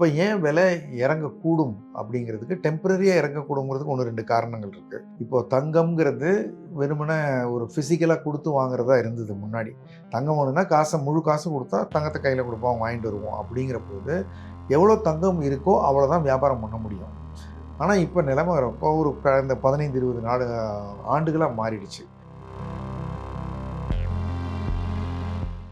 இப்போ ஏன் விலை இறங்கக்கூடும் அப்படிங்கிறதுக்கு டெம்பரரியாக இறங்கக்கூடுங்கிறதுக்கு ஒன்று ரெண்டு காரணங்கள் இருக்குது இப்போது தங்கம்ங்கிறது வெறுமனே ஒரு ஃபிசிக்கலாக கொடுத்து வாங்குறதா இருந்தது முன்னாடி. தங்கம் ஒன்றுனா காசை முழு காசு கொடுத்தா தங்கத்தை கையில் கொடுப்போம் வாங்கிட்டு வருவோம் அப்படிங்கிற போது எவ்வளோ தங்கம் இருக்கோ அவ்வளோதான் வியாபாரம் பண்ண முடியும். ஆனால் இப்போ நிலைமை இப்போ ஒரு கடந்த பதினைந்து இருபது நாடு ஆண்டுகளாக மாறிடுச்சு.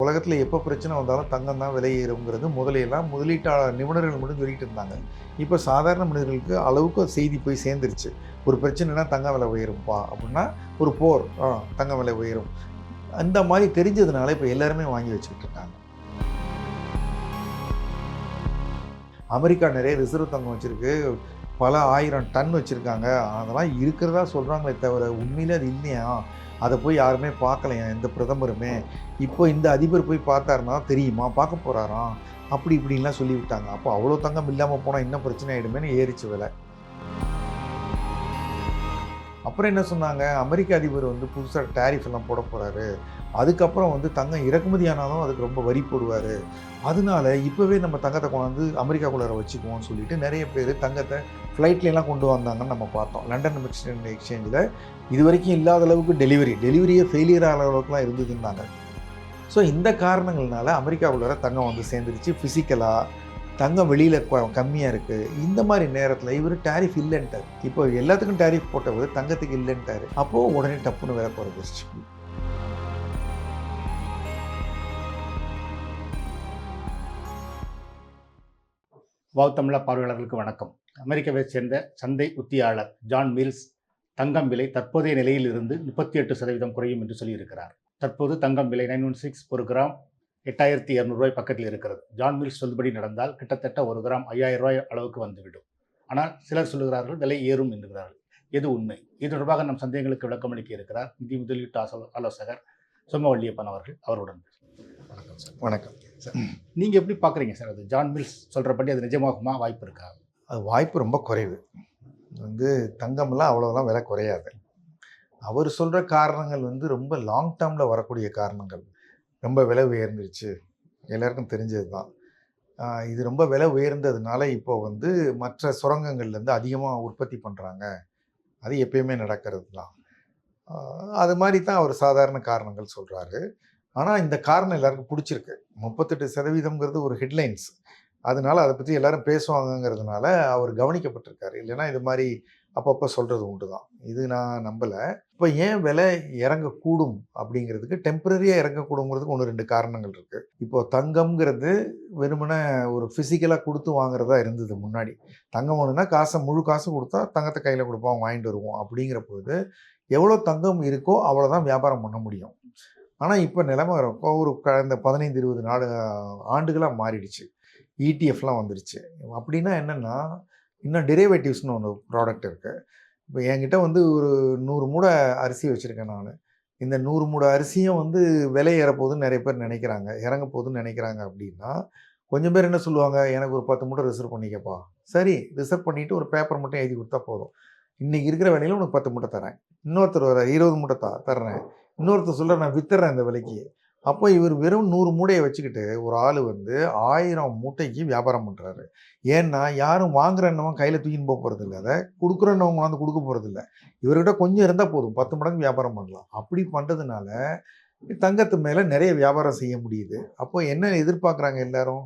உலகத்தில் எப்போ பிரச்சனை வந்தாலும் தங்கம் தான் விலையேறுங்கிறது முதலையெல்லாம் முதலீட்டாளர் நிபுணர்கள் மட்டும் சொல்லிட்டு இருந்தாங்க. இப்போ சாதாரண மனிதர்களுக்கு அளவுக்கு செய்தி போய் சேர்ந்துருச்சு. ஒரு பிரச்சனைனா தங்க விலை உயரும்ப்பா அப்படின்னா ஒரு போர் ஆ தங்க விலை உயரும். அந்த மாதிரி தெரிஞ்சதுனால இப்போ எல்லாருமே வாங்கி வச்சுக்கிட்டு இருக்காங்க. அமெரிக்கா நிறைய ரிசர்வ் தங்கம் வச்சுருக்கு. பல ஆயிரம் டன் வச்சுருக்காங்க. அதெல்லாம் இருக்கிறதா சொல்கிறாங்களே தவிர உண்மையிலே அது இல்லையா? அதை போய் யாருமே பார்க்கலையா? எந்த பிரதமருமே? இப்போ இந்த அதிபர் போய் பார்த்தாருன்னா தெரியுமா? பார்க்க போகிறாராம் அப்படி இப்படின்லாம் சொல்லிவிட்டாங்க. அப்போ அவ்வளோ தங்கம் இல்லாமல் போனால் என்ன பிரச்சனை ஆகிடுமேனு ஏறிச்சு விலை. அப்புறம் என்ன சொன்னாங்க? அமெரிக்க அதிபர் வந்து புதுசாக டேரிஃப் எல்லாம் போட போகிறாரு அதுக்கப்புறம் வந்து தங்கம் இறக்குமதி ஆனாலும் அதுக்கு ரொம்ப வரி போடுவார். அதனால இப்போவே நம்ம தங்கத்தை கொண்டாந்து அமெரிக்காக்குள்ளார வச்சுக்குவோம்னு சொல்லிட்டு நிறைய பேர் தங்கத்தை ஃப்ளைட்லாம் கொண்டு வந்தாங்கன்னு நம்ம பார்த்தோம். லண்டன் எக்ஸ்சேஞ்சில் இது வரைக்கும் இல்லாத அளவுக்கு டெலிவரி டெலிவரியே ஃபெயிலியர் ஆகிற அளவுக்குலாம் இருந்ததுன்னாங்க. ஸோ இந்த காரணங்கள்னால அமெரிக்காவுள்ளார தங்கம் வந்து சேர்ந்துருச்சு. ஃபிசிக்கலாக தங்கம் வெளியில் கம்மியாக இருக்குது இந்த மாதிரி நேரத்தில் இவர் டேரிஃப் இல்லைன்ட்டார். இப்போ எல்லாத்துக்கும் டேரிஃப் போட்டவர் தங்கத்துக்கு இல்லைன்ட்டார். அப்போது உடனே டப்புன்னு வேலை குறைஞ்சிருச்சு வாவ் தமிழா பார்வையாளர்களுக்கு வணக்கம். அமெரிக்காவை சேர்ந்த சந்தை உத்தியாளர் ஜான் மில்ஸ் தங்கம் விலை தற்போதைய நிலையில் இருந்து முப்பத்தி எட்டு சதவீதம் குறையும் என்று சொல்லியிருக்கிறார். தற்போது தங்கம் விலை நைன் ஒன் சிக்ஸ் ஒரு கிராம் எட்டாயிரத்தி இரநூறுவாய் பக்கத்தில் இருக்கிறது. ஜான் மில்ஸ் சொல்படி நடந்தால் கிட்டத்தட்ட ஒரு கிராம் ஐயாயிரம் ரூபாய் அளவுக்கு வந்துவிடும். ஆனால் சிலர் சொல்லுகிறார்கள் விலை ஏறும் என்கிறார்கள். எது உண்மை? இது தொடர்பாக நம் சந்தேகங்களுக்கு விளக்கமளிக்க இருக்கிறார் நிதி முதலீட்டு ஆசோ- ஆலோசகர் சோமவல்லியப்பன் அவர்கள். அவருடன் வணக்கம் சார். வணக்கம் நீங்கள் எப்படி பார்க்குறீங்க சார் அது? ஜான் மில்ஸ் சொல்கிறபடி அது நிஜமாகுமா? வாய்ப்பு இருக்கா? அது வாய்ப்பு ரொம்ப குறைவு. வந்து தங்கம்லாம் அவ்வளோலாம் விலை குறையாது. அவர் சொல்கிற காரணங்கள் வந்து ரொம்ப லாங் டேர்மில் வரக்கூடிய காரணங்கள். ரொம்ப விலை உயர்ந்துருச்சு. எல்லாருக்கும் தெரிஞ்சது தான் இது ரொம்ப விலை உயர்ந்ததுனால இப்போ வந்து மற்ற சுரங்கங்கள்லேருந்து அதிகமாக உற்பத்தி பண்ணுறாங்க அது எப்பயுமே நடக்கிறது தான் அது மாதிரி தான் அவர் சாதாரண காரணங்கள் சொல்கிறாரு ஆனால் இந்த காரணம் எல்லாருக்கும் பிடிச்சிருக்கு. முப்பத்தெட்டு சதவீதம்ங்கிறது ஒரு ஹெட்லைன்ஸ் அதனால அதை பற்றி எல்லாரும் பேசுவாங்கங்கிறதுனால அவர் கவனிக்கப்பட்டிருக்காரு. இல்லைன்னா இது மாதிரி அப்பப்போ சொல்கிறது உண்டு தான் இது நான் நம்பலை. இப்போ ஏன் விலை இறங்கக்கூடும் அப்படிங்கிறதுக்கு டெம்பரரியாக இறங்கக்கூடுங்கிறதுக்கு ஒன்று ரெண்டு காரணங்கள் இருக்குது இப்போது தங்கம்ங்கிறது வெறுமனே ஒரு ஃபிசிக்கலாக கொடுத்து வாங்குறதா இருந்தது முன்னாடி. தங்கம் ஒன்றுனா காசை முழு காசு கொடுத்தா தங்கத்தை கையில் கொடுப்போம் வாங்கிட்டு வருவோம் அப்படிங்கிற பொழுது எவ்வளோ தங்கம் இருக்கோ அவ்வளோதான் வியாபாரம் பண்ண முடியும். ஆனால் இப்போ நிலைமை இப்போ ஒரு கடந்த பதினைந்து இருபது நாடு ஆண்டுகளாக மாறிடுச்சு. இடிஎஃப்லாம் வந்துருச்சு. அப்படின்னா என்னென்னா இன்னும் டெரிவேட்டிவ்ஸ்னு ஒன்று ப்ராடக்ட் இருக்குது இப்போ என்கிட்ட வந்து ஒரு நூறு மூடை அரிசி வச்சுருக்கேன் நான். இந்த நூறு மூடை அரிசியும் வந்து விலை ஏறப்போகுதுன்னு நிறைய பேர் நினைக்கிறாங்க. இறங்க போகுதுன்னு நினைக்கிறாங்க அப்படின்னா கொஞ்சம் பேர் என்ன சொல்லுவாங்க? எனக்கு ஒரு பத்து மூட்டை ரிசர்வ் பண்ணிக்கப்பா. சரி ரிசர்வ் பண்ணிவிட்டு ஒரு பேப்பர் மட்டும் எழுதி கொடுத்தா போதும். இன்றைக்கி இருக்கிற விலையில் உனக்கு பத்து மூட்டை தரேன். இன்னொருத்தர் வர இருபது மூட்டை தா தர்றேன். இன்னொருத்தர் சொல்கிற நான் வித்துறேன் இந்த விலைக்கு. அப்போ இவர் வெறும் நூறு மூட்டையை வச்சுக்கிட்டு ஒரு ஆள் வந்து ஆயிரம் மூட்டைக்கு வியாபாரம் பண்ணுறாரு ஏன்னா யாரும் வாங்குறன்னவன் கையில் தூக்கின்னு போக போகிறது இல்லை. அதை கொடுக்குறன்னவங்க வந்து கொடுக்க போகிறது இல்லை. இவர்கிட்ட கொஞ்சம் இருந்தால் போதும். பத்து மடங்கு வியாபாரம் பண்ணலாம். அப்படி பண்ணுறதுனால தங்கத்து மேலே நிறைய வியாபாரம் செய்ய முடியுது. அப்போ என்ன எதிர்பார்க்குறாங்க எல்லாரும்?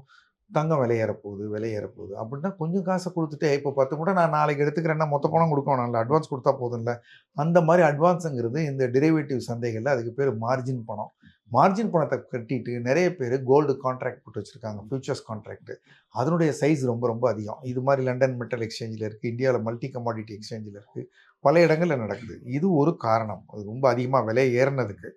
தங்கம் விலையேறப்போகுது விலையேறப்போகுது அப்படின்னா கொஞ்சம் காசை கொடுத்துட்டு இப்போ பத்து மூட்டை நான் நாளைக்கு எடுத்துக்கிறேன்னா மொத்த பணம் கொடுக்கணும் இல்லை. அட்வான்ஸ் கொடுத்தா போதும்ல. அந்த மாதிரி அட்வான்ஸுங்கிறது இந்த டெரிவேட்டிவ் சந்தைகளில் அதுக்கு பேர் மார்ஜின் பணம். மார்ஜின் பணத்தை கட்டிட்டு நிறைய பேர் கோல்டு கான்ட்ராக்ட் போட்டு வச்சுருக்காங்க ஃபியூச்சர்ஸ் கான்ட்ராக்ட் அதனுடைய சைஸ் ரொம்ப ரொம்ப அதிகம். இது மாதிரி லண்டன் மெட்டல் எக்ஸ்சேஞ்சில் இருக்குது இந்தியாவில் மல்டி கமாடிட்டி எக்ஸ்சேஞ்சில் இருக்குது பல இடங்களில் நடக்குது. இது ஒரு காரணம். அது ரொம்ப அதிகமாக விலை ஏறினதுக்கு.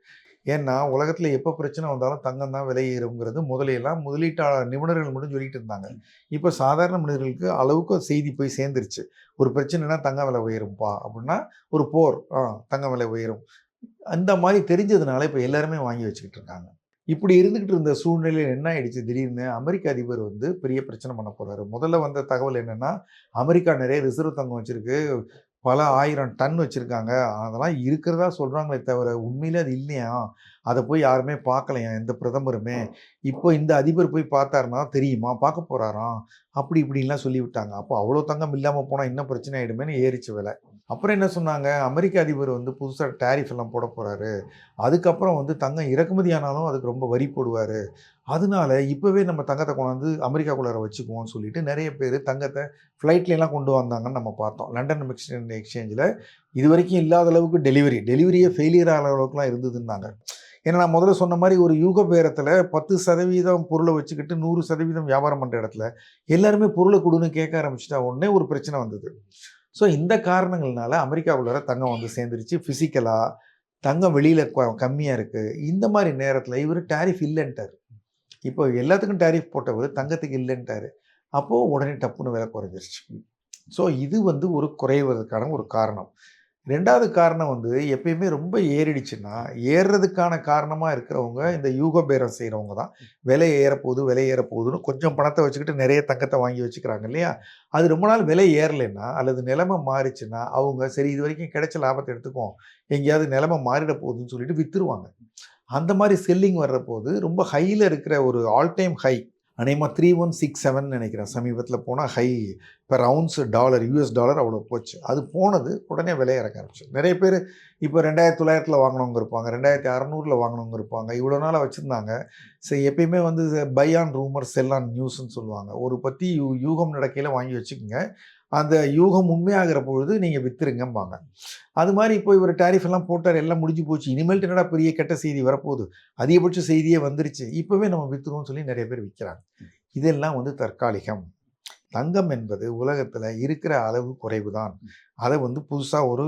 ஏன்னா உலகத்தில் எப்போ பிரச்சனை வந்தாலும் தங்கம் தான் விலை ஏறுங்கிறது முதலையெல்லாம் முதலீட்டாளர் நிபுணர்கள் மட்டும் சொல்லிட்டு இருந்தாங்க. இப்போ சாதாரண மனிதர்களுக்கு அளவுக்கு செய்தி போய் சேர்ந்துருச்சு. ஒரு பிரச்சனைனா தங்கம் விலை உயரும்ப்பா அப்படின்னா ஒரு போர். ஆ தங்கம் விலை உயரும். அந்த மாதிரி தெரிஞ்சதுனால இப்போ எல்லாருமே வாங்கி வச்சுக்கிட்டு இருக்காங்க. இப்படி இருந்துக்கிட்டு இருந்த சூழ்நிலையில் என்ன ஆயிடுச்சு? திடீர்னு அமெரிக்க அதிபர் வந்து பெரிய பிரச்சனை பண்ண போகிறாரு முதல்ல வந்த தகவல் என்னென்னா அமெரிக்கா நிறைய ரிசர்வ் தங்கம் வச்சுருக்கு. பல ஆயிரம் டன் வச்சுருக்காங்க. அதெல்லாம் இருக்கிறதா சொல்கிறாங்களே தவிர உண்மையிலே அது இல்லையா? அதை போய் யாருமே பார்க்கலையா? எந்த பிரதமருமே? இப்போ இந்த அதிபர் போய் பார்த்தாருன்னா தெரியுமா? பார்க்க போகிறாராம் அப்படி இப்படின்லாம் சொல்லிவிட்டாங்க. அப்போ அவ்வளோ தங்கம் இல்லாமல் போனால் இன்னும் பிரச்சனை ஆகிடுமேனு ஏறிச்சு விலை. அப்புறம் என்ன சொன்னாங்க? அமெரிக்க அதிபர் வந்து புதுசாக டேரிஃப் எல்லாம் போட போகிறாரு அதுக்கப்புறம் வந்து தங்கம் இறக்குமதி ஆனாலும் அதுக்கு ரொம்ப வரி போடுவார். அதனால இப்போவே நம்ம தங்கத்தை கொண்டாந்து அமெரிக்காக்குள்ளார வச்சுக்குவோம்னு சொல்லிட்டு நிறைய பேர் தங்கத்தை ஃப்ளைட்லாம் கொண்டு வந்தாங்கன்னு நம்ம பார்த்தோம். லண்டன் எக்ஸ்சேஞ்ச் எக்ஸ்சேஞ்சில் இது வரைக்கும் இல்லாத அளவுக்கு டெலிவரி டெலிவரியே ஃபெயிலியர் ஆகிற அளவுக்குலாம் இருந்ததுன்னாங்க. ஏன்னா நான் முதல்ல சொன்ன மாதிரி ஒரு யூக பேரத்தில் பத்து சதவீதம் பொருளை வச்சுக்கிட்டு நூறு சதவீதம் வியாபாரம் பண்ணுற இடத்துல எல்லாருமே பொருளை கொடுன்னு கேட்க ஆரம்பிச்சிட்டா உடனே ஒரு பிரச்சனை வந்தது. ஸோ இந்த காரணங்கள்னால அமெரிக்காவுள்ள தங்கம் வந்து சேர்ந்துருச்சு. ஃபிசிக்கலாக தங்கம் வெளியில் கம்மியாக இருக்குது இந்த மாதிரி நேரத்தில் இவர் டேரிஃப் இல்லைன்ட்டார். இப்போ எல்லாத்துக்கும் டேரிஃப் போட்டவர் தங்கத்துக்கு இல்லைன்ட்டாரு. அப்போது உடனே டப்புன்னு விலை குறைஞ்சிருச்சு. ஸோ இது வந்து ஒரு குறைவதற்கான ஒரு காரணம். ரெண்டாவது காரணம் வந்து எப்பயுமே ரொம்ப ஏறிடுச்சுன்னா ஏறுறதுக்கான காரணமாக இருக்கிறவங்க இந்த யூக பேரம் செய்கிறவங்க தான் விலை ஏறப்போகுது விலை ஏறப்போகுதுன்னு கொஞ்சம் பணத்தை வச்சுக்கிட்டு நிறைய தங்கத்தை வாங்கி வச்சுக்கிறாங்க இல்லையா? அது ரொம்ப நாள் விலை ஏறலைன்னா அல்லது நிலைமை மாறிச்சுன்னா அவங்க சரி இது வரைக்கும் கிடைச்ச லாபத்தை எடுத்துக்குவோம். எங்கேயாவது நிலைமை மாறிட போகுதுன்னு சொல்லிட்டு விற்றுருவாங்க அந்த மாதிரி செல்லிங் வர்ற போது ரொம்ப ஹையில் இருக்கிற ஒரு ஆல் டைம் ஹை அநேகமாக த்ரீ ஒன் சிக்ஸ் செவன் நினைக்கிறேன். சமீபத்தில் போனால் ஹை இப்போ ரவுண்ட்ஸ் டாலர் யூஎஸ் டாலர் அவ்வளோ போச்சு. அது போனது உடனே விலை இறக்க ஆரம்பிச்சு நிறைய பேர் இப்போ ரெண்டாயிரத்தி தொள்ளாயிரத்தில் வாங்கினவங்க இருப்பாங்க ரெண்டாயிரத்தி அறநூறில் வாங்கினவங்க இருப்பாங்க. இவ்வளோ நாளாக வச்சுருந்தாங்க. சரி எப்பயுமே வந்து buy on rumour sell on நியூஸ்ன்னு சொல்லுவாங்க. ஒரு பற்றி யூ யூகம் நடக்கையில் வாங்கி வச்சுக்கோங்க. அந்த யூகம் உண்மையாகிற பொழுது நீங்கள் விற்றுருங்கம்பாங்க அது மாதிரி இப்போ இவர் டேரிஃப் எல்லாம் போட்டார் எல்லாம் முடிஞ்சு போச்சு. இனிமேல் என்னடா பெரிய கெட்ட செய்தி வரப்போகுது? அதிகபட்ச செய்தியே வந்துருச்சு. இப்போவே நம்ம விற்றுருவோம்னு சொல்லி நிறைய பேர் விற்கிறாங்க இதெல்லாம் வந்து தற்காலிகம். தங்கம் என்பது உலகத்தில் இருக்கிற அளவு குறைவு தான் அதை வந்து புதுசாக ஒரு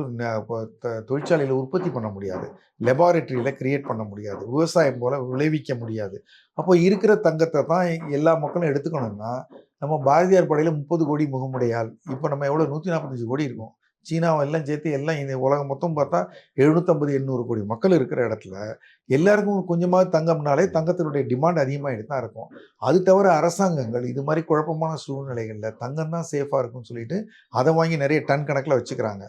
தொழிற்சாலையில் உற்பத்தி பண்ண முடியாது. லெபார்டரியில் கிரியேட் பண்ண முடியாது. விவசாயம் போல் விளைவிக்க முடியாது. அப்போ இருக்கிற தங்கத்தை தான் எல்லா மக்களும் எடுத்துக்கணும்னா நம்ம பாரதியார் படையில் முப்பது கோடி முகமுடையால் இப்போ நம்ம எவ்வளோ நூற்றி நாற்பத்தஞ்சு கோடி இருக்கோம். சீனாவை எல்லாம் சேர்த்து எல்லாம் இந்த உலகம் மொத்தம் பார்த்தா எழுநூற்றம்பது எண்ணூறு கோடி. மக்கள் இருக்கிற இடத்துல எல்லாருக்கும் கொஞ்சமாவது தங்கம்னாலே தங்கத்தினுடைய டிமாண்ட் அதிகமாகிட்டு தான் இருக்கும். அது தவிர அரசாங்கங்கள் இது மாதிரி குழப்பமான சூழ்நிலைகளில் தங்கம் தான் சேஃபாக இருக்கும்னு சொல்லிட்டு அதை வாங்கி நிறைய டன் கணக்கில் வச்சுக்கிறாங்க.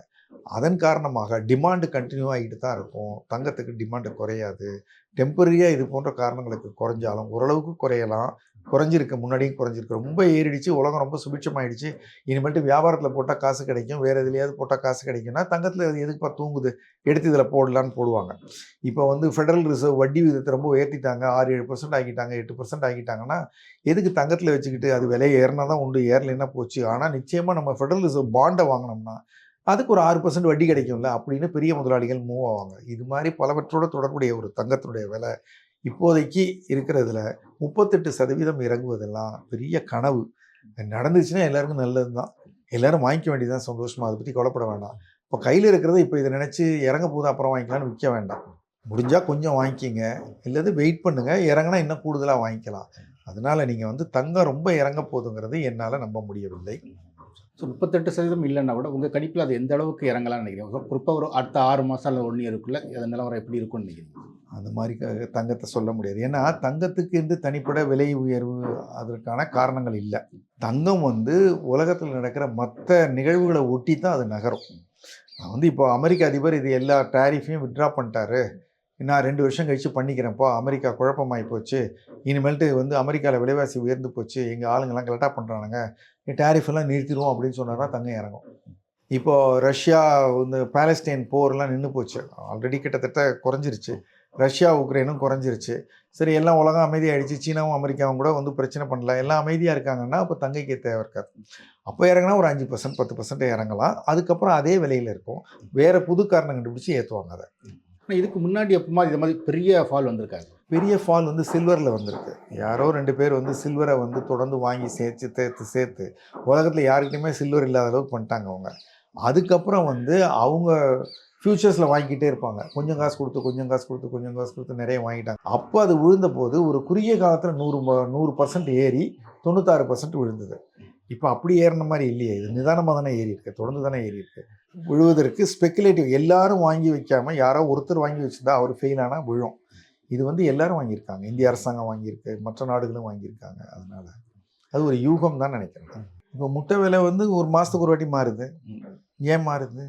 அதன் காரணமாக டிமாண்டு கண்டினியூ ஆகிட்டு தான் இருக்கும். தங்கத்துக்கு டிமாண்டு குறையாது. டெம்பரரியாக இது போன்ற காரணங்களுக்கு குறைஞ்சாலும் ஓரளவுக்கு குறையலாம். குறைஞ்சிருக்கு முன்னாடியும் குறைஞ்சிருக்கு. ரொம்ப ஏறிடுச்சு உலகம் ரொம்ப சுபிட்சமாயிடுச்சு. இனிமேட்டு வியாபாரத்தில் போட்டால் காசு கிடைக்கும் வேறு எதுலையாவது போட்டால் காசு கிடைக்கும்னா தங்கத்தில் அது எதுக்குப்பா தூங்குது? எடுத்து இதில் போடலான்னு போடுவாங்க. இப்போ வந்து ஃபெடரல் ரிசர்வ் வட்டி விதத்தை ரொம்ப உயர்த்திட்டாங்க. ஆறு ஏழு பர்சன்ட் ஆக்கிட்டாங்க எட்டு பர்சன்ட் ஆக்கிட்டாங்கன்னா எதுக்கு தங்கத்தில் வச்சுக்கிட்டு அது விலை ஏறினா தான் உண்டு ஏறலைன்னா போச்சு. ஆனால் நிச்சயமாக நம்ம ஃபெடரல் ரிசர்வ் பாண்டை வாங்கினோம்னா அதுக்கு ஒரு ஆறு பர்சன்ட் வட்டி கிடைக்கும்ல அப்படின்னு பெரிய முதலாளிகள் மூவ் ஆவாங்க. இது மாதிரி பலவற்றோட தொடர்புடைய ஒரு தங்கத்தினுடைய விலை இப்போதைக்கு இருக்கிறதுல முப்பத்தெட்டு சதவீதம் இறங்குவதெல்லாம் பெரிய கனவு. நடந்துச்சுன்னா எல்லாருக்கும் நல்லது தான் எல்லாரும் வாங்கிக்க வேண்டியதுதான். சந்தோஷமா அதை பற்றி கவலைப்பட வேண்டாம். இப்போ கையில் இருக்கிறத இப்போ இதை நினச்சி இறங்க போது அப்புறம் வாங்கிக்கலாம்னு விற்க வேண்டாம். முடிஞ்சால் கொஞ்சம் வாங்கிக்கிங்க. இல்லது வெயிட் பண்ணுங்கள் இறங்கினா இன்னும் கூடுதலாக வாங்கிக்கலாம். அதனால் நீங்கள் வந்து தங்கம் ரொம்ப இறங்க போதுங்கிறது என்னால் நம்ப முடியவில்லை. ஸோ முப்பத்தெட்டு சதவீதம் இல்லைன்னா கூட உங்கள் கணிப்பில் அது எந்த அளவுக்கு இறங்கலாம்னு நினைக்கிறீங்க? குறிப்பாக ஒரு அடுத்த ஆறு மாதம் அல்லது ஒன் இயருக்குள்ளே அது நிலவரம் எப்படி இருக்கும்னு நினைக்கிறீங்க? அந்த மாதிரி தங்கத்தை சொல்ல முடியாது. ஏன்னா தங்கத்துக்கு என்று தனிப்பட விலை உயர்வு அதற்கான காரணங்கள் இல்லை. தங்கம் வந்து உலகத்தில் நடக்கிற மற்ற நிகழ்வுகளை ஒட்டி தான் அது நகரும். நான் வந்து இப்போ அமெரிக்க அதிபர் இது எல்லா டேரிஃபையும் வித்ட்ரா பண்ணிட்டாரு. நான் ரெண்டு வருஷம் கழித்து பண்ணிக்கிறேன்ப்பா அமெரிக்கா குழப்பமாகி போச்சு. இனிமேல்ட்டு வந்து அமெரிக்காவில் விலைவாசி உயர்ந்து போச்சு. எங்கள் ஆளுங்கெல்லாம் கரெக்டாக பண்ணுறானுங்க டேரிஃப் எல்லாம் நிறுத்திடுவோம் அப்படின்னு சொன்னார்னா தங்கம் இறங்கும். இப்போது ரஷ்யா இந்த பேலஸ்டைன் போர்லாம் நின்று போச்சு. ஆல்ரெடி கிட்டத்தட்ட குறைஞ்சிருச்சு. ரஷ்யா உக்ரைனும் குறைஞ்சிருச்சு. சரி எல்லாம் உலகம் அமைதியாயிடுச்சு சீனாவும் அமெரிக்காவும் கூட வந்து பிரச்சனை பண்ணல. எல்லாம் அமைதியாக இருக்காங்கன்னா அப்போ தங்கைக்கு தேவை இருக்காது. அப்போ இறங்கினா ஒரு அஞ்சு பர்சன்ட் பத்து பர்சன்ட் இறங்கலாம். அதுக்கப்புறம் அதே விலையில் இருக்கும். வேறு புது காரணம் கண்டுபிடிச்சி ஏற்றுவாங்க அதை. ஆனால் இதுக்கு முன்னாடி எப்பமா இது மாதிரி பெரிய ஃபால் வந்திருக்காங்க பெரிய ஃபால் வந்து சில்வரில் வந்திருக்கு. யாரோ ரெண்டு பேர் வந்து சில்வரை வந்து தொடர்ந்து வாங்கி சேர்த்து சேர்த்து சேர்த்து உலகத்தில் யாருக்கிட்டையுமே சில்வர் இல்லாத அளவுக்கு பண்ணிட்டாங்க அவங்க. அதுக்கப்புறம் வந்து அவங்க ஃப்யூச்சர்ஸில் வாங்கிக்கிட்டே இருப்பாங்க. கொஞ்சம் காசு கொடுத்து கொஞ்சம் காசு கொடுத்து கொஞ்சம் காசு கொடுத்து நிறைய வாங்கிட்டாங்க. அப்போ அது விழுந்த போது ஒரு குறுகிய காலத்தில் நூறு நூறு பர்சன்ட் ஏறி தொண்ணூத்தாறு பர்சன்ட் விழுந்தது. இப்போ அப்படி ஏறின மாதிரி இல்லையே. இது நிதானமாக தானே ஏறி இருக்கு. தொடர்ந்து தானே ஏறி இருக்கு. விழுவதற்கு ஸ்பெக்குலேட்டிவ் எல்லாரும் வாங்கி வைக்காம யாரோ ஒருத்தர் வாங்கி வச்சிருந்தா அவர் ஃபெயில் ஆனால் விழும். இது வந்து எல்லாரும் வாங்கியிருக்காங்க. இந்திய அரசாங்கம் வாங்கியிருக்கு. மற்ற நாடுகளும் வாங்கியிருக்காங்க. அதனால அது ஒரு யூகம் தான் நினைக்கிறேன். இப்போ முட்டை விலை வந்து ஒரு மாதத்துக்கு ஒரு வாட்டி மாறுது. ஏன் மாறுது?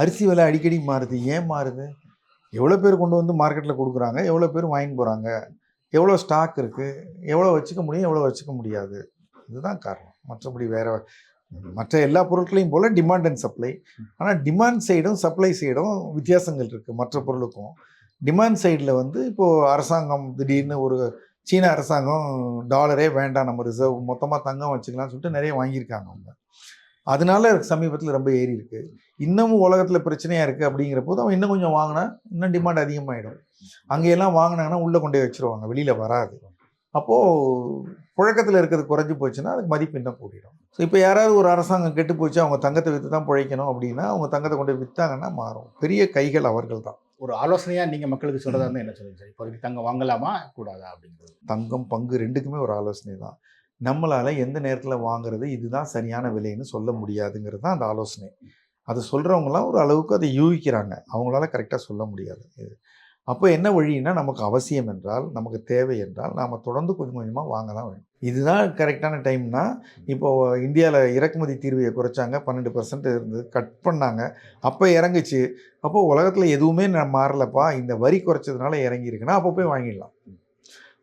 அரிசி விலை அடிக்கடி மாறுது. ஏன் மாறுது? எவ்வளோ பேர் கொண்டு வந்து மார்க்கெட்டில் கொடுக்குறாங்க. எவ்வளோ பேர் வாங்கிட்டு போகிறாங்க எவ்வளோ ஸ்டாக் இருக்குது எவ்வளோ வச்சுக்க முடியும்? எவ்வளோ வச்சுக்க முடியாது? இதுதான் காரணம். மற்றபடி வேறு மற்ற எல்லா பொருட்களையும் போல் டிமாண்ட் அண்ட் சப்ளை ஆனால் டிமாண்ட் சைடும் சப்ளை சைடும் வித்தியாசங்கள் இருக்குது மற்ற பொருளுக்கும். டிமாண்ட் சைடில் வந்து இப்போது அரசாங்கம் திடீர்னு ஒரு சீன அரசாங்கம் டாலரே வேண்டாம். நம்ம ரிசர்வ் மொத்தமாக தங்கம் வச்சுக்கலாம்னு சொல்லிட்டு நிறைய வாங்கியிருக்காங்க அவங்க. அதனால சமீபத்தில் ரொம்ப ஏறி இருக்கு. இன்னமும் உலகத்தில் பிரச்சனையாக இருக்குது அப்படிங்கிற போது அவன் இன்னும் கொஞ்சம் வாங்கினா இன்னும் டிமாண்ட் அதிகமாகிடும் அங்கெல்லாம் வாங்கினாங்கன்னா உள்ளே கொண்டு போய் வச்சிருவாங்க வெளியில் வராது. அப்போது புழக்கத்தில் இருக்கிறது குறைஞ்சி போச்சுன்னா அதுக்கு மதிப்பு இன்னும் கூடிடும். ஸோ இப்போ யாராவது ஒரு அரசாங்கம் கெட்டு போச்சு அவங்க தங்கத்தை விற்று தான் பிழைக்கணும் அப்படின்னா அவங்க தங்கத்தை கொண்டு விற்றாங்கன்னா மாறும். பெரிய கைகள் அவர்கள் தான் ஒரு ஆலோசனையாக நீங்கள் மக்களுக்கு சொல்கிறதா இருந்தால் என்ன சொல்லுங்க சார்? இப்போதைக்கு தங்கம் வாங்கலாமா? கூடாதா அப்படிங்கிறது? தங்கம் பங்கு ரெண்டுக்குமே ஒரு ஆலோசனை தான் நம்மளால் எந்த நேரத்தில் வாங்குறது இதுதான் சரியான விலைன்னு சொல்ல முடியாதுங்கிறது தான் அந்த ஆலோசனை. அது சொல்கிறவங்களாம் ஒரு அளவுக்கு அதை யூகிக்கிறாங்க. அவங்களால கரெக்டாக சொல்ல முடியாது. இது அப்போ என்ன வழின்னா நமக்கு அவசியம் என்றால் நமக்கு தேவை என்றால் நாம் தொடர்ந்து கொஞ்சம் கொஞ்சமாக வாங்க தான் வேணும். இதுதான் கரெக்டான டைம்னா இப்போது இந்தியாவில் இறக்குமதி தீர்வையை குறைச்சாங்க பன்னெண்டு பர்சன்ட் இருந்து கட் பண்ணாங்க அப்போ இறங்குச்சு. அப்போது உலகத்தில் எதுவுமே மாறலப்பா இந்த வரி குறைச்சதுனால இறங்கியிருக்குன்னா அப்போ போய் வாங்கிடலாம்.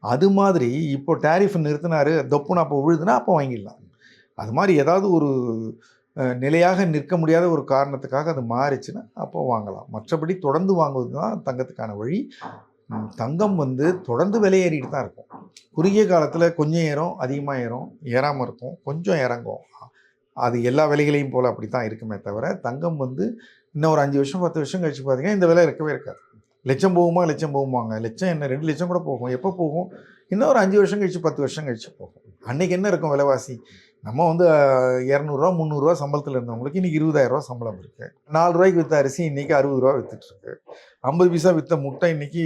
அது மாதிரி இப்போ டேரிஃப் நிறுத்தினாரு தொப்புன்னு அப்போ விழுதுன்னா அப்போ வாங்கிடலாம். அது மாதிரி ஏதாவது ஒரு நிலையாக நிற்க முடியாத ஒரு காரணத்துக்காக அது மாறிச்சுன்னா அப்போ வாங்கலாம். மற்றபடி தொடர்ந்து வாங்குவது தான் தங்கத்துக்கான வழி. தங்கம் வந்து தொடர்ந்து விலையேறிட்டு தான் இருக்கும். குறுகிய காலத்தில் கொஞ்சம் ஏறும் அதிகமாக ஏறும் ஏறாமல் இருக்கும் கொஞ்சம் இறங்கும். அது எல்லா விலைகளையும் போல் அப்படி தான் இருக்குமே தவிர தங்கம் வந்து இன்னும் ஒரு அஞ்சு வருஷம் பத்து வருஷம் கழிச்சு பார்த்தீங்கன்னா இந்த விலை இருக்கவே இருக்காது. லட்சம் போகுமா லட்சம் போகுமாங்க. லட்சம் என்ன ரெண்டு லட்சம் கூட போகும். எப்போ போகும்? இன்னும் ஒரு அஞ்சு வருஷம் கழிச்சு பத்து வருஷம் கழிச்சு போகும். அன்றைக்கி என்ன இருக்கும் விலைவாசி? நம்ம வந்து இரநூறுவா முந்நூறுரூவா சம்பளத்தில் இருந்தவங்களுக்கு இன்னைக்கு இருபதாயிரரூவா சம்பளம் இருக்குது நாலு ரூபாய்க்கு விற்ற அரிசி இன்னைக்கு அறுபது ரூபா வித்துட்டுருக்கு ஐம்பது பைசா விற்ற முட்டை இன்றைக்கி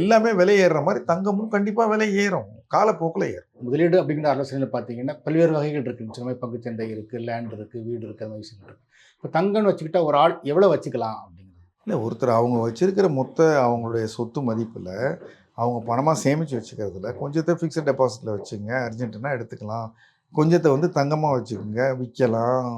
எல்லாமே விலை ஏறுற மாதிரி தங்கமும் கண்டிப்பாக விலை ஏறும். காலப்போக்கில் ஏறும். முதலீடு அப்படிங்கிற ஆலோசனையில் பார்த்தீங்கன்னா பல்வேறு வகைகள் இருக்குது சில பங்குச்சந்தை இருக்குது லேண்ட் இருக்குது வீடு இருக்குது அந்த மாதிரி விஷயங்கள் இருக்குது இப்போ தங்கம்னு வச்சுக்கிட்டால் ஒரு ஆள் எவ்வளோ வச்சுக்கலாம் அப்படின்னு இல்லை ஒருத்தர் அவங்க வச்சுருக்கிற மொத்த அவங்களுடைய சொத்து மதிப்பில் அவங்க பணமாக சேமித்து வச்சுக்கிறதுல கொஞ்சத்தை ஃபிக்ஸட் டெபாசிட்டில் வச்சுங்க அர்ஜென்ட்டுனா எடுத்துக்கலாம். கொஞ்சத்தை வந்து தங்கமாக வச்சுக்கோங்க விற்கலாம்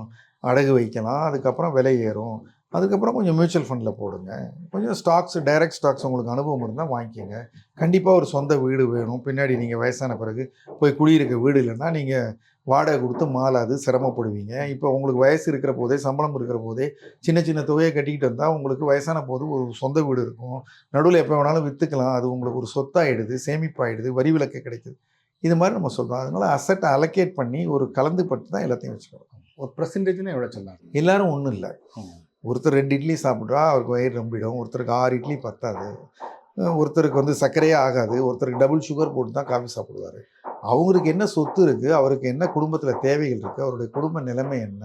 அடகு வைக்கலாம் அதுக்கப்புறம் விலை ஏறும். அதுக்கப்புறம் கொஞ்சம் மியூச்சுவல் ஃபண்டில் போடுங்க. கொஞ்சம் ஸ்டாக்ஸ் டைரக்ட் ஸ்டாக்ஸ் உங்களுக்கு அனுபவம் இருந்தால் வாங்கிக்கோங்க. கண்டிப்பாக ஒரு சொந்த வீடு வேணும். பின்னாடி நீங்கள் வயசான பிறகு போய் குடியிருக்க வீடு இல்லைன்னா நீங்கள் வாடகை கொடுத்து மாலாது சிரமப்படுவீங்க. இப்போ உங்களுக்கு வயசு இருக்கிற போதே சம்பளம் இருக்கிற போதே சின்ன சின்ன தொகையை கட்டிக்கிட்டு வந்தால் உங்களுக்கு வயசான போது ஒரு சொந்த வீடு இருக்கும். நடுவில் எப்போ வேணாலும் விற்றுக்கலாம் அது உங்களுக்கு ஒரு சொத்தாயிடுது சேமிப்பாயிடுது வரி விலக்கு கிடைக்குது. இது மாதிரி நம்ம சொல்கிறோம் அதனால அசட்டை அலோகேட் பண்ணி ஒரு கலந்து பட்டு தான் எல்லாத்தையும் வச்சுக்கிறோம் ஒரு பர்சன்டேஜ்னு எவ்வளோ சொல்லலாம் எல்லாரும் ஒன்றும் இல்லை. ஒருத்தர் ரெண்டு இட்லி சாப்பிட்றா அவருக்கு வயிறு ரொம்பிடும் ஒருத்தருக்கு ஆறு இட்லி பத்தாது. ஒருத்தருக்கு வந்து சர்க்கரையே ஆகாது. ஒருத்தருக்கு டபுள் சுகர் போட்டு தான் காஃபி சாப்பிடுவார். அவங்களுக்கு என்ன சொத்து இருக்குது அவருக்கு என்ன குடும்பத்தில் தேவைகள் இருக்குது அவருடைய குடும்ப நிலைமை என்ன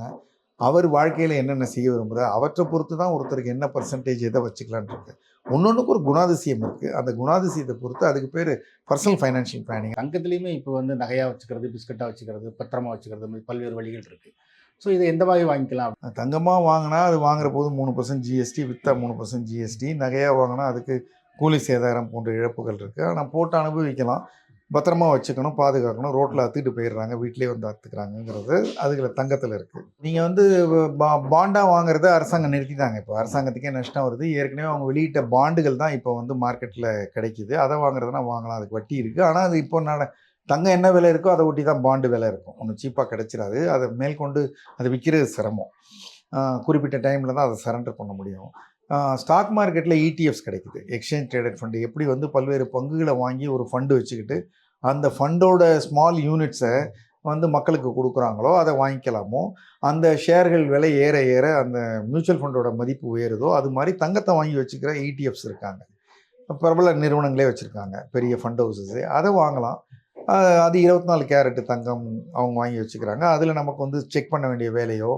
அவர் வாழ்க்கையில் என்னென்ன செய்ய விரும்புகிறார் அவற்றை பொறுத்து தான் ஒருத்தருக்கு என்ன பர்சன்டேஜ் எதை வச்சுக்கலான் இருக்கு. ஒன்னொன்றுக்கு ஒரு குணாதிசயம் இருக்குது அந்த குணாதிசயத்தை பொறுத்து அதுக்கு பேர் பர்சனல் ஃபைனான்ஷியல் பிளானிங் தங்கத்துலேயுமே இப்போ வந்து நகையாக வச்சுக்கிறது பிஸ்கட்டாக வச்சுக்கிறது பத்திரமா வச்சுக்கிறது மாதிரி பல்வேறு வழிகள் இருக்குது ஸோ இதை எந்த மாதிரி வாங்கிக்கலாம்? தங்கமாக வாங்கினா அது வாங்குற போது மூணு பர்சன்ட் ஜிஎஸ்டி விற்றா மூணு பர்சன்ட் ஜிஎஸ்டி நகையாக வாங்கினா அதுக்கு கூலி சேதாரம் போன்ற இழப்புகள் இருக்குது ஆனால் போட்டு அனுபவிக்கலாம். பத்திரமா வச்சுக்கணும் பாதுகாக்கணும். ரோட்டில் அத்துக்கிட்டு போயிடுறாங்க. வீட்டிலே வந்து அத்துக்கிறாங்கங்கிறது அதுகளை தங்கத்தில் இருக்குது நீங்கள் வந்து பா பாண்டாக வாங்குறத அரசாங்கம் நிறுத்திட்டாங்க. இப்போ அரசாங்கத்துக்கே நஷ்டம் வருது. ஏற்கனவே அவங்க வெளியிட்ட பாண்டுகள் தான் இப்போ வந்து மார்க்கெட்டில் கிடைக்குது. அதை வாங்குறதுனா வாங்கலாம். அதுக்கு வட்டி இருக்குது ஆனால் அது இப்போ நட தங்கம் என்ன விலை இருக்கோ அதை ஒட்டி தான் பாண்டு விலை இருக்கும். ஒன்று சீப்பாக கிடச்சிடாது அதை மேற்கொண்டு அதை விற்கிறது சிரமம். குறிப்பிட்ட டைமில் தான் அதை சரண்டர் பண்ண முடியும். ஸ்டாக் மார்க்கெட்டில் இடிஎஃப்ஸ் கிடைக்குது. எக்ஸ்சேஞ்ச் ட்ரேடட் ஃபண்டு எப்படி வந்து பல்வேறு பங்குகளை வாங்கி ஒரு ஃபண்டு வச்சுக்கிட்டு அந்த ஃபண்டோட ஸ்மால் யூனிட்ஸை வந்து மக்களுக்கு கொடுக்குறாங்களோ அதை வாங்கிக்கலாமோ அந்த ஷேர்கள் விலை ஏற ஏற அந்த மியூச்சுவல் ஃபண்டோட மதிப்பு உயருதோ அது மாதிரி தங்கத்தை வாங்கி வச்சுக்கிற இடிஎஃப்ஸ் இருக்காங்க. பிரபல நிறுவனங்களே வச்சுருக்காங்க. பெரிய ஃபண்ட் ஹவுசஸ்ஸு அதை வாங்கலாம். அது இருபத்தி நாலு கேரட்டு தங்கம் அவங்க வாங்கி வச்சுக்கிறாங்க. அதில் நமக்கு வந்து செக் பண்ண வேண்டிய வேலையோ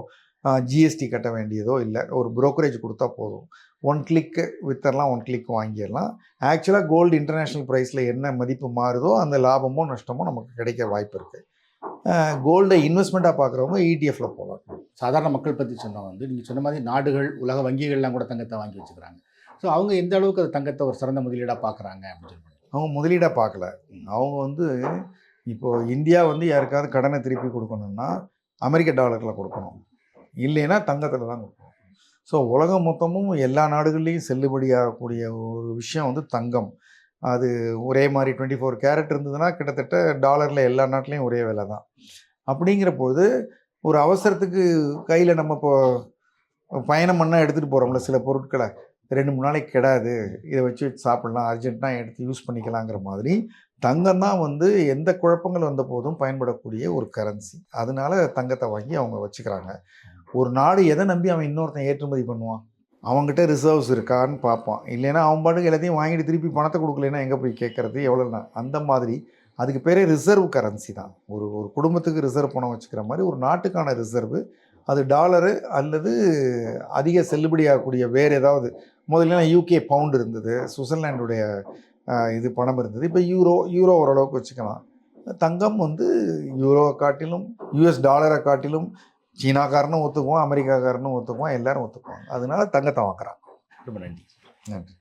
ஜிஎஸ்டி கட்ட வேண்டியதோ இல்லை. ஒரு ப்ரோக்கரேஜ் கொடுத்தா போதும். ஒன் கிளிக்கு வித்தரலாம் ஒன் கிளிக் வாங்கிடலாம். ஆக்சுவலாக கோல்டு இன்டர்நேஷ்னல் ப்ரைஸில் என்ன மதிப்பு மாறுதோ அந்த லாபமோ நஷ்டமோ நமக்கு கிடைக்க வாய்ப்பு இருக்குது கோல்டை இன்வெஸ்ட்மெண்ட்டாக பார்க்குறவங்க இடிஎஃப்ல போகலாம். சாதாரண மக்கள் பற்றி சொன்னோம் வந்து நீங்கள் சொன்ன மாதிரி நாடுகள் உலக வங்கிகள்லாம் கூட தங்கத்தை வாங்கி வச்சுக்கிறாங்க. ஸோ அவங்க எந்த அளவுக்கு அது தங்கத்தை ஒரு சிறந்த முதலீடாக பார்க்குறாங்க அப்படின்னு சொல்லி அவங்க முதலீடாக பார்க்கல. அவங்க வந்து இப்போ இந்தியா வந்து யாருக்காவது கடனை திருப்பி கொடுக்கணும்னா அமெரிக்க டாலரில் கொடுக்கணும். இல்லைன்னா தங்கத்தில் தான் கொடுப்போம் ஸோ உலகம் மொத்தமும் எல்லா நாடுகள்லேயும் செல்லுபடியாகக்கூடிய ஒரு விஷயம் வந்து தங்கம். அது ஒரே மாதிரி டுவெண்ட்டி ஃபோர் கேரட் இருந்ததுன்னா கிட்டத்தட்ட டாலரில் எல்லா நாட்டிலையும் ஒரே விலை தான். அப்படிங்கிற போது ஒரு அவசரத்துக்கு கையில் நம்ம இப்போ பயணம் பண்ணால் எடுத்துகிட்டு போகிறோம்ல சில பொருட்களை. ரெண்டு மூணு நாளைக்கு கிடாது. இதை வச்சு சாப்பிட்லாம். அர்ஜென்ட்டாக எடுத்து யூஸ் பண்ணிக்கலாங்கிற மாதிரி தங்கம் தான் வந்து எந்த குழப்பங்கள் வந்த போதும் பயன்படக்கூடிய ஒரு கரன்சி. அதனால தங்கத்தை வாங்கி அவங்க வச்சுக்கிறாங்க. ஒரு நாடு எதை நம்பி அவன் இன்னொருத்தன் ஏற்றுமதி பண்ணுவான்? அவங்ககிட்ட ரிசர்வ்ஸ் இருக்கான்னு பார்ப்பான். இல்லைன்னா அவன் பாட்டுக்கு எல்லாத்தையும் வாங்கிட்டு திருப்பி பணத்தை கொடுக்கலன்னா எங்கே போய் கேட்குறது எவ்வளோண்ணா அந்த மாதிரி அதுக்கு பேரே ரிசர்வ் கரன்சி தான். ஒரு ஒரு குடும்பத்துக்கு ரிசர்வ் பணம் வச்சுக்கிற மாதிரி ஒரு நாட்டுக்கான ரிசர்வு அது டாலரு அல்லது அதிக செல்லுபடியாகக்கூடிய வேறு ஏதாவது. முதல்ல யூகே பவுண்ட் இருந்தது. சுவிட்சர்லாண்டுடைய இது பணம் இருந்தது. இப்போ யூரோ யூரோ ஓரளவுக்கு வச்சுக்கலாம். தங்கம் வந்து யூரோவை காட்டிலும் யூஎஸ் டாலரை காட்டிலும் சீனாக்காரனும் ஒத்துக்குவான் அமெரிக்காக்காரனும் ஒத்துக்குவான் எல்லாரும் ஒத்துக்குவாங்க. அதனால தங்கத்தை வாங்குறான். ரொம்ப நன்றி. நன்றி.